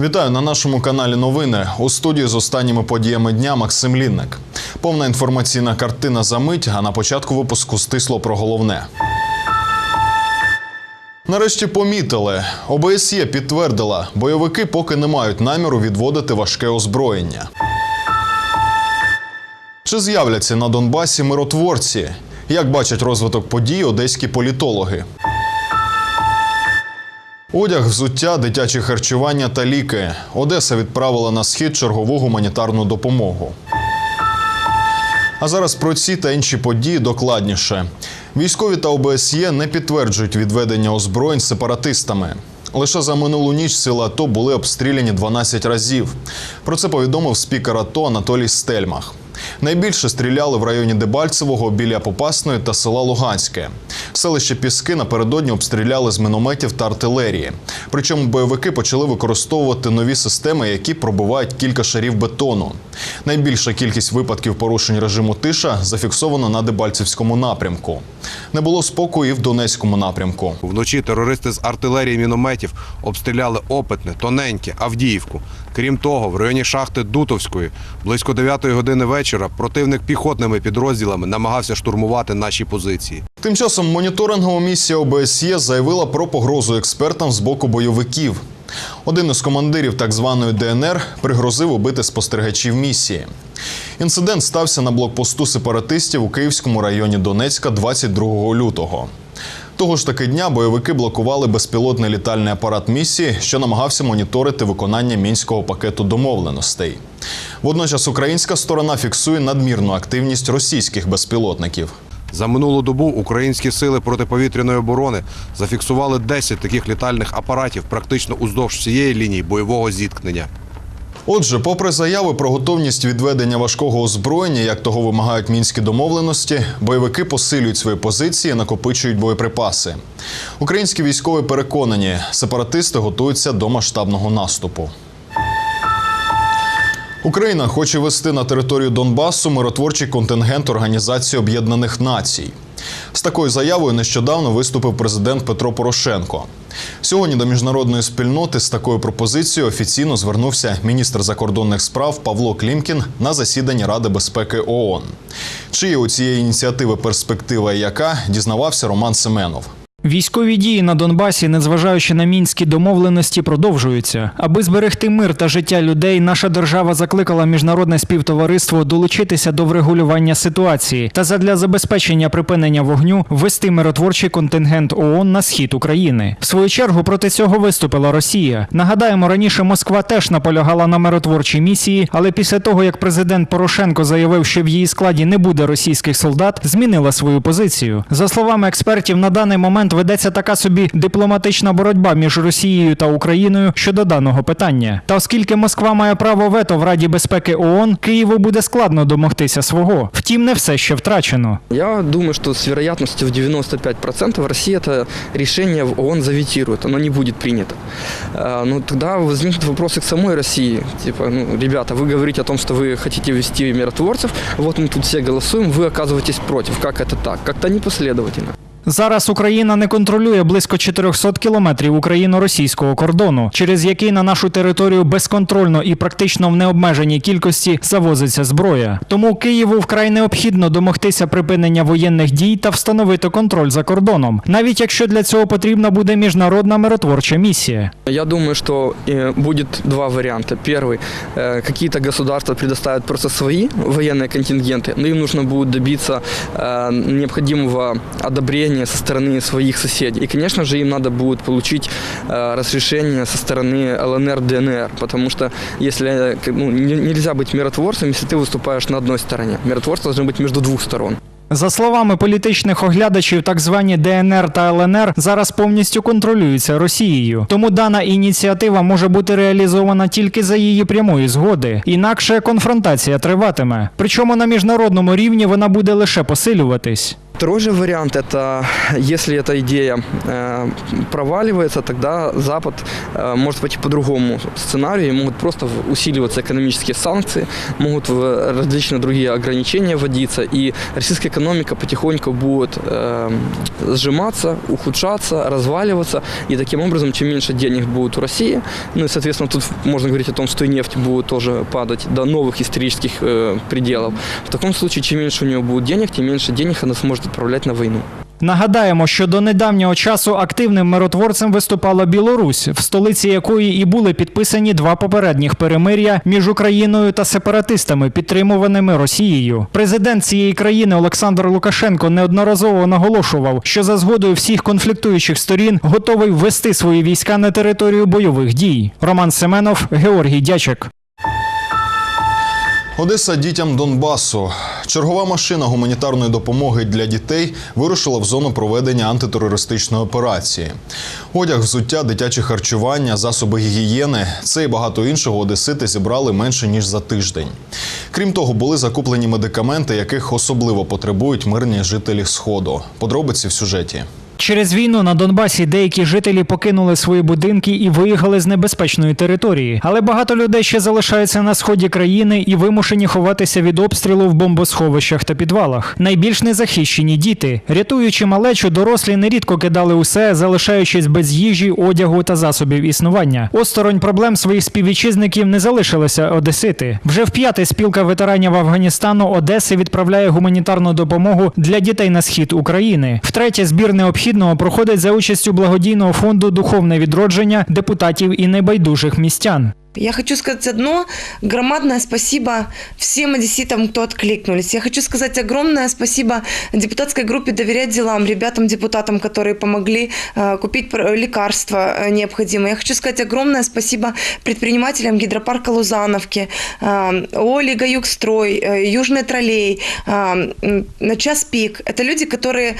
Вітаю на нашому каналі Новини. У студії з останніми подіями дня Максим Лінник. Повна інформаційна картина за мить, а на початку випуску стисло про головне. Нарешті помітили. ОБСЄ підтвердила, бойовики поки не мають наміру відводити важке озброєння. Чи з'являться на Донбасі миротворці? Як бачать розвиток подій одеські політологи? Одяг, взуття, дитяче харчування та ліки. Одеса відправила на схід чергову гуманітарну допомогу. А зараз про ці та інші події докладніше. Військові та ОБСЄ не підтверджують відведення озброєнь сепаратистами. Лише за минулу ніч сили АТО були обстріляні 12 разів. Про це повідомив спікер АТО Анатолій Стельмах. Найбільше стріляли в районі Дебальцевого біля Попасної та села Луганське. Селище Піски напередодні обстріляли з мінометів та артилерії. Причому бойовики почали використовувати нові системи, які пробивають кілька шарів бетону. Найбільша кількість випадків порушень режиму тиша зафіксовано на Дебальцевському напрямку. Не було спокою і в Донецькому напрямку. Вночі терористи з артилерії мінометів обстріляли Опитне, Тоненьке, Авдіївку. Крім того, в районі шахти Дутовської близько 9 години вечора противник піхотними підрозділами намагався штурмувати наші позиції. Тим часом моніторингова місія ОБСЄ заявила про погрозу експертам з боку бойовиків. Один із командирів так званої ДНР пригрозив убити спостерігачів місії. Інцидент стався на блокпосту сепаратистів у Київському районі Донецька 22 лютого. Того ж таки дня бойовики блокували безпілотний літальний апарат місії, що намагався моніторити виконання мінського пакету домовленостей. Водночас українська сторона фіксує надмірну активність російських безпілотників. За минулу добу українські сили протиповітряної оборони зафіксували 10 таких літальних апаратів практично уздовж всієї лінії бойового зіткнення. Отже, попри заяви про готовність відведення важкого озброєння, як того вимагають мінські домовленості, бойовики посилюють свої позиції, накопичують боєприпаси. Українські військові переконані, сепаратисти готуються до масштабного наступу. Україна хоче вести на територію Донбасу миротворчий контингент Організації Об'єднаних Націй. З такою заявою нещодавно виступив президент Петро Порошенко. Сьогодні до міжнародної спільноти з такою пропозицією офіційно звернувся міністр закордонних справ Павло Клімкін на засіданні Ради безпеки ООН. Чи є у цієї ініціативи перспектива і яка дізнавався Роман Семенов. Військові дії на Донбасі, незважаючи на мінські домовленості, продовжуються. Аби зберегти мир та життя людей, наша держава закликала міжнародне співтовариство долучитися до врегулювання ситуації та задля забезпечення припинення вогню ввести миротворчий контингент ООН на схід України. В свою чергу проти цього виступила Росія. Нагадаємо, раніше Москва теж наполягала на миротворчій місії, але після того як президент Порошенко заявив, що в її складі не буде російських солдат, змінила свою позицію. За словами експертів, на даний момент ведеться така собі дипломатична боротьба між Росією та Україною щодо даного питання. Та оскільки Москва має право вето в Раді безпеки ООН, Києву буде складно домогтися свого. Втім, не все ще втрачено. Я думаю, что с вероятностью в 95% Россия это решение в ООН заветирует, оно не будет принято. А, Ну, тогда возникнут вопросы к самой России. Типа, ну, ребята, вы говорите о том, что вы хотите вести миротворцев, вот мы тут все голосуем, вы оказываетесь против. Как это так? Как-то непоследовательно. Зараз Україна не контролює близько 400 кілометрів україно-російського кордону, через який на нашу територію безконтрольно і практично в необмеженій кількості завозиться зброя. Тому Києву вкрай необхідно домогтися припинення воєнних дій та встановити контроль за кордоном, навіть якщо для цього потрібна буде міжнародна миротворча місія. Я думаю, что э, будет два варианта. Первый, э, какие-то государства предоставят просто свои военные контингенты, но им нужно будет добиться э, необходимого одобрения со стороны своих соседей. И, конечно же, им надо будет получить э, разрешение со стороны ЛНР, ДНР, потому что если э, к- ну, не- нельзя быть миротворцем, если ты выступаешь на одной стороне. Миротворцы должны быть между двух сторон. За словами політичних оглядачів, так звані ДНР та ЛНР зараз повністю контролюються Росією. Тому дана ініціатива може бути реалізована тільки за її прямої згоди. Інакше конфронтація триватиме. Причому на міжнародному рівні вона буде лише посилюватись. Второй же вариант – это если эта идея э, проваливается, тогда Запад э, может пойти по другому сценарию, могут просто усиливаться экономические санкции, могут различные другие ограничения вводиться, и российская экономика потихоньку будет э, сжиматься, ухудшаться, разваливаться, и таким образом, чем меньше денег будет у России, ну и, соответственно, тут можно говорить о том, что и нефть будет тоже падать до новых исторических пределов. В таком случае, чем меньше у нее будет денег, тем меньше денег она сможет отправлять на войну. Нагадаємо, що до недавнього часу активним миротворцем виступала Білорусь, в столиці якої і були підписані два попередніх перемир'я між Україною та сепаратистами, підтримуваними Росією. Президент цієї країни Олександр Лукашенко неодноразово наголошував, що за згодою всіх конфліктуючих сторін готовий ввести свої війська на територію бойових дій. Роман Семенов, Георгій Дячик. Одеса дітям Донбасу. Чергова машина гуманітарної допомоги для дітей вирушила в зону проведення антитерористичної операції. Одяг, взуття, дитяче харчування, засоби гігієни це і багато іншого одесити зібрали менше ніж за тиждень. Крім того, були закуплені медикаменти, яких особливо потребують мирні жителі Сходу. Подробиці в сюжеті. Через війну на Донбасі деякі жителі покинули свої будинки і виїхали з небезпечної території. Але багато людей ще залишаються на сході країни і вимушені ховатися від обстрілу в бомбосховищах та підвалах. Найбільш незахищені діти, рятуючи малечу, дорослі нерідко кидали усе, залишаючись без їжі, одягу та засобів існування. Осторонь проблем своїх співвітчизників не залишилося одесити. Вже в п'яте спілка ветеранів Афганістану Одеси відправляє гуманітарну допомогу для дітей на схід України. Втретє збір необхідного проходить за участю благодійного фонду Духовне відродження депутатів і небайдужих містян. Я хочу сказать одно громадное спасибо всем одесситам, кто откликнулись. Я хочу сказать огромное спасибо депутатской группе «Доверять делам», ребятам-депутатам, которые помогли э, купить лекарства э, необходимые. Я хочу сказать огромное спасибо предпринимателям гидропарка Лузановки, э, Оли Гаюкстрой, Южный троллей, на час пик. Это люди, которые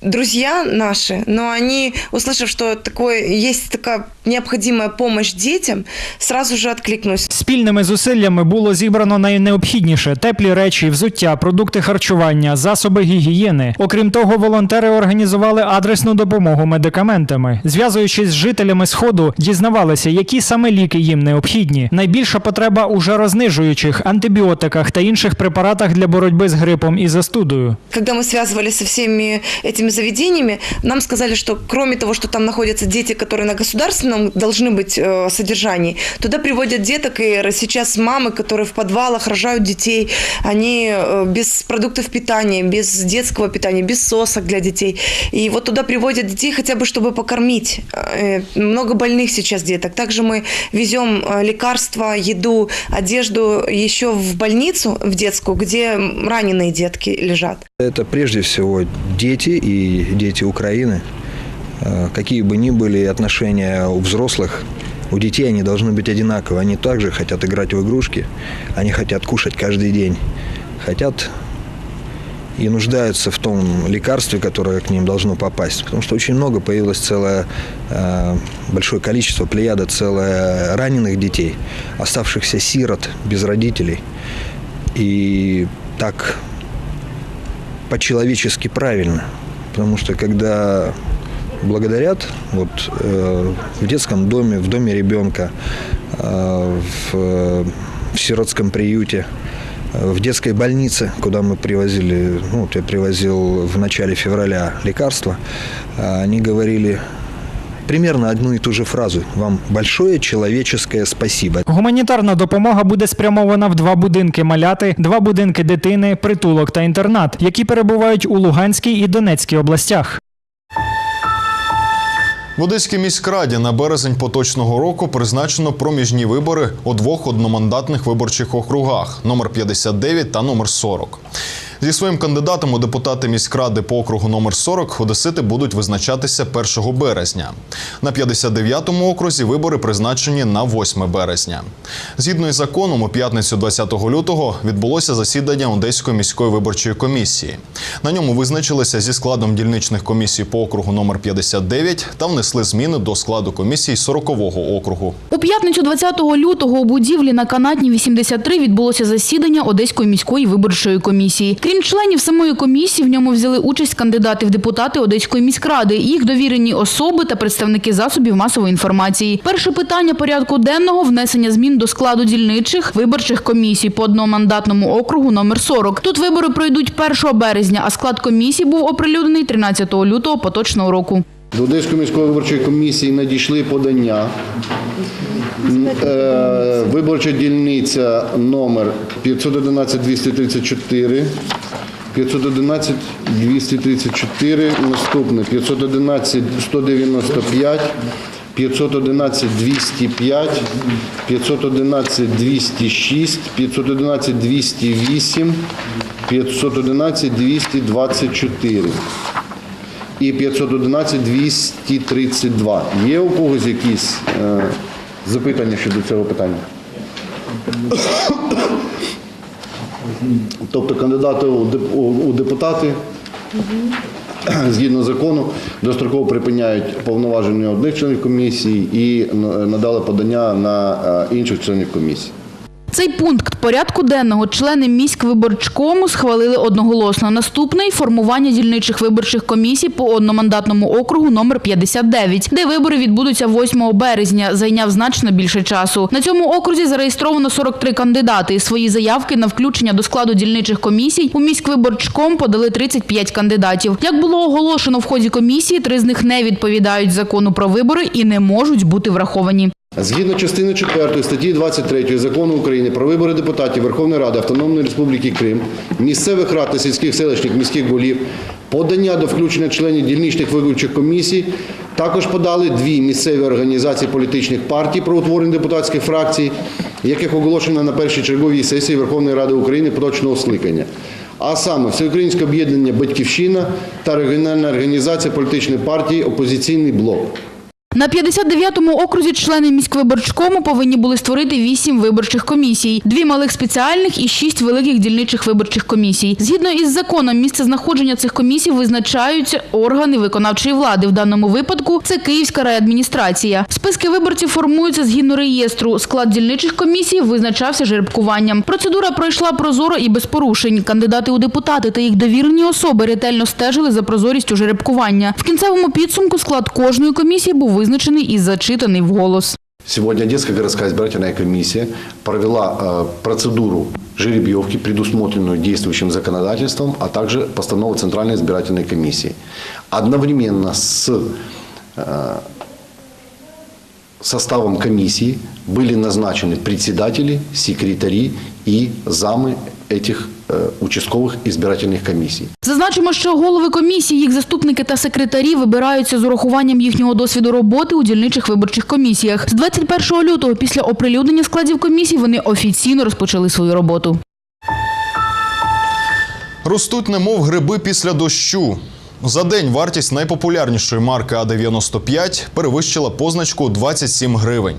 друзья наши, но они, услышав, что такое, есть такая необходимая помощь детям, сразу же откликнулись. Спільними зусиллями було зібрано найнеобхідніше: теплі речі, взуття, продукти харчування, засоби гігієни. Окрім того, волонтери організували адресну допомогу медикаментами. Зв'язуючись з жителями сходу, дізнавалися, які саме ліки їм необхідні. Найбільша потреба у жарознижуючих, антибіотиках та інших препаратах для боротьби з грипом і застудою. Когда мы связывались со всеми этими заведениями, нам сказали, что кроме того, что там находятся дети, которые на государственном должны быть э, содержании, туда приводят деток, и сейчас мамы, которые в подвалах рожают детей, они э, без продуктов питания, без детского питания, без сосок для детей. И вот туда приводят детей хотя бы, чтобы покормить. Э, Много больных сейчас деток. Также мы везем э, лекарства, еду, одежду еще в больницу, в детскую, где раненые детки лежат. Это прежде всего дети и дети Украины. Какие бы ни были отношения у взрослых, у детей они должны быть одинаковы. Они также хотят играть в игрушки, они хотят кушать каждый день, хотят и нуждаются в том лекарстве, которое к ним должно попасть. Потому что очень много появилось целое э, большое количество, плеяда целое раненых детей, оставшихся сирот без родителей. И так по-человечески правильно. Потому что когда благодарят вот, э, в детском доме, в доме ребенка, э, в, э, в сиротском приюте, э, в детской больнице, куда мы привозили, ну, вот я привозил в начале февраля лекарства, э, они говорили примерно одну и ту же фразу. Вам большое человеческое спасибо. Гуманітарна допомога буде спрямована в два будинки маляти, два будинки дитини, притулок та інтернат, які перебувають у Луганській і Донецькій областях. В Одеській міськраді на березень поточного року призначено проміжні вибори у двох одномандатних виборчих округах номер 59 та номер 40. Зі своїм кандидатом у депутати міськради по округу номер 40 одесити будуть визначатися 1 березня. На 59-му окрузі вибори призначені на 8 березня. Згідно із законом, у п'ятницю 20 лютого відбулося засідання Одеської міської виборчої комісії. На ньому визначилися зі складом дільничних комісій по округу номер 59 та внесли зміни до складу комісій 40-го округу. У п'ятницю 20 лютого у будівлі на канатні 83 відбулося засідання Одеської міської виборчої комісії. Крім членів самої комісії, в ньому взяли участь кандидати в депутати Одеської міськради, їх довірені особи та представники засобів масової інформації. Перше питання порядку денного внесення змін до складу дільничих виборчих комісій по одномандатному округу номер 40. Тут вибори пройдуть 1 березня, а склад комісії був оприлюднений 13 лютого поточного року. До Одеської міської виборчої комісії надійшли подання. Е, Виборча дільниця номер 511-234, 511-234, наступне. 511-195, 511-205, 511-206, 511-208, 511-224 і 511-232. Є у когось якісь е, запитання щодо цього питання? Тобто кандидати у деп- у- у депутати згідно закону достроково припиняють повноваження одних членів комісії і е, надали подання на е, інших членів комісії. Цей пункт порядку денного члени міськвиборчкому схвалили одноголосно. Наступний – формування дільничих виборчих комісій по одномандатному округу номер 59, де вибори відбудуться 8 березня, зайняв значно більше часу. На цьому окрузі зареєстровано 43 кандидати. Свої заявки на включення до складу дільничих комісій у міськвиборчком подали 35 кандидатів. Як було оголошено в ході комісії, три з них не відповідають закону про вибори і не можуть бути враховані. Згідно частини 4 статті 23 Закону України про вибори депутатів Верховної Ради Автономної Республіки Крим, місцевих рад та сільських селищних міських голів, подання до включення членів дільничних виборчих комісій також подали дві місцеві організації політичних партій про утворення депутатських фракцій, яких оголошено на першій черговій сесії Верховної Ради України поточного скликання. А саме Всеукраїнське об'єднання Батьківщина та регіональна організація політичної партії Опозиційний блок. На 59-му окрузі члени міськвиборчкому повинні були створити 8 виборчих комісій, дві малих спеціальних і 6 великих дільничих виборчих комісій. Згідно із законом, місце знаходження цих комісій визначаються органи виконавчої влади. В даному випадку це Київська райадміністрація. Списки виборців формуються згідно реєстру. Склад дільничих комісій визначався жеребкуванням. Процедура пройшла прозоро і без порушень. Кандидати у депутати та їх довірені особи ретельно стежили за прозорістю жеребкування. В кінцевому підсумку склад кожної комісії був визначений і зачитаний вголос. Сегодня Одесская городская избирательная комиссия провела э, процедуру жеребьевки, предусмотренную действующим законодательством, а также постанову Центральной избирательной комиссии. Одновременно с э, составом комиссии были назначены председатели, секретари и замы этих э, участковых избирательных комиссий. Зазначимо, що голови комісії, їх заступники та секретарі вибираються з урахуванням їхнього досвіду роботи у дільничих виборчих комісіях. З 21 лютого після оприлюднення складів комісій вони офіційно розпочали свою роботу. Ростуть немов гриби після дощу. За день вартість найпопулярнішої марки А95 перевищила позначку 27 гривень.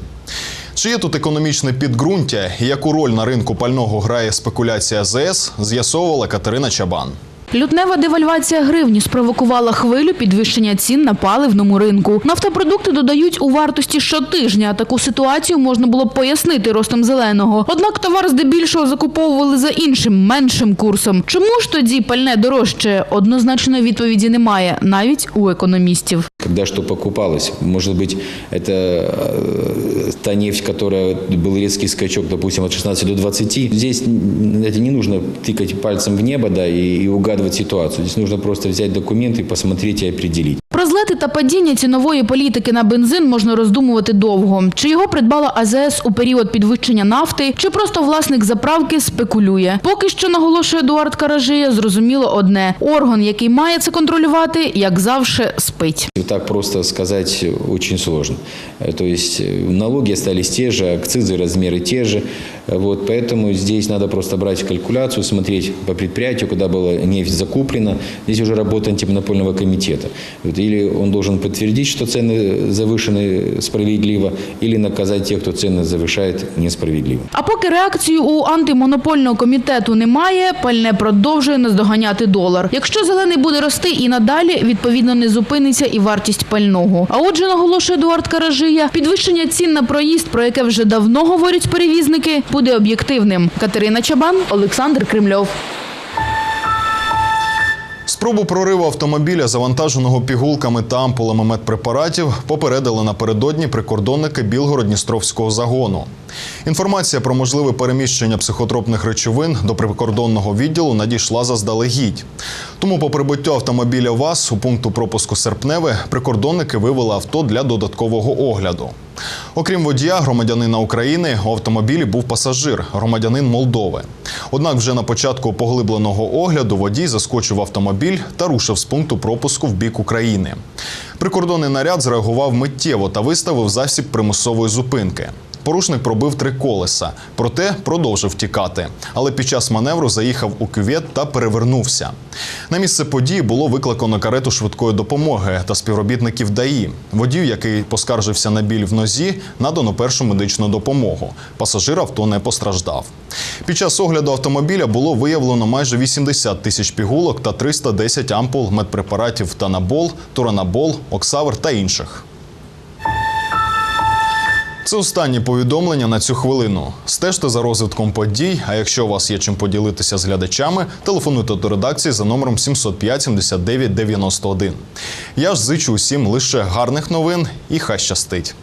Чи є тут економічне підґрунтя яку роль на ринку пального грає спекуляція ЗС, з'ясовувала Катерина Чабан. Лютнева девальвація гривні спровокувала хвилю підвищення цін на паливному ринку. Нафтопродукти додають у вартості щотижня. Таку ситуацію можна було б пояснити ростом зеленого. Однак товар здебільшого закуповували за іншим, меншим курсом. Чому ж тоді пальне дорожче? Однозначної відповіді немає, навіть у економістів. Когда что покупалось. Может быть, это э, та нефть, которая был резкий скачок, допустим, от 16 до 20. Здесь м, это не нужно тыкать пальцем в небо да, и, и угадывать ситуацию. Здесь нужно просто взять документы, посмотреть и определить. Про злети та падіння цінової політики на бензин можна роздумувати довго. Чи його придбала АЗС у період підвищення нафти, чи просто власник заправки спекулює. Поки що наголошує Едуард Каражия, зрозуміло одне: орган, який має це контролювати, як завжди, спить. И так просто сказать очень сложно. Э, То есть э, налоги остались те же, акцизы, размеры те же. Э, Вот, поэтому здесь надо просто брать в калькуляцию, смотреть по предприятию, куда была нефть закуплена. Здесь уже работа антимонопольного комитета. Вот, или он должен подтвердить, что цены завышены справедливо, или наказать тех, кто цены завышает несправедливо. А поки реакції у антимонопольного комітету немає, пальне продовжує наздоганяти долар. Якщо зелений буде рости і надалі, відповідно не зупиниться і вартість пального. А отже, наголошує Едуард Каражия, підвищення цін на проїзд, про яке вже давно говорять перевізники, буде об'єктивним. Катерина Чабан, Олександр Кремльов. Спробу прориву автомобіля, завантаженого пігулками та ампулами медпрепаратів, попередили напередодні прикордонники Білгород-Дністровського загону. Інформація про можливе переміщення психотропних речовин до прикордонного відділу надійшла заздалегідь. Тому по прибуттю автомобіля ВАЗ у пункту пропуску Серпневе прикордонники вивели авто для додаткового огляду. Окрім водія, громадянина України, у автомобілі був пасажир, громадянин Молдови. Однак вже на початку поглибленого огляду водій заскочив автомобіль та рушив з пункту пропуску в бік України. Прикордонний наряд зреагував миттєво та виставив засіб примусової зупинки. Порушник пробив три колеса, проте продовжив тікати. Але під час маневру заїхав у кювет та перевернувся. На місце події було викликано карету швидкої допомоги та співробітників ДАІ. Водію, який поскаржився на біль в нозі, надано першу медичну допомогу. Пасажир авто не постраждав. Під час огляду автомобіля було виявлено майже 80 тисяч пігулок та 310 ампул медпрепаратів Танабол, Туранабол, Оксавр та інших. Це останні повідомлення на цю хвилину. Стежте за розвитком подій. А якщо у вас є чим поділитися з глядачами, телефонуйте до редакції за номером 705 79 91. Я ж зичу усім лише гарних новин і хай щастить.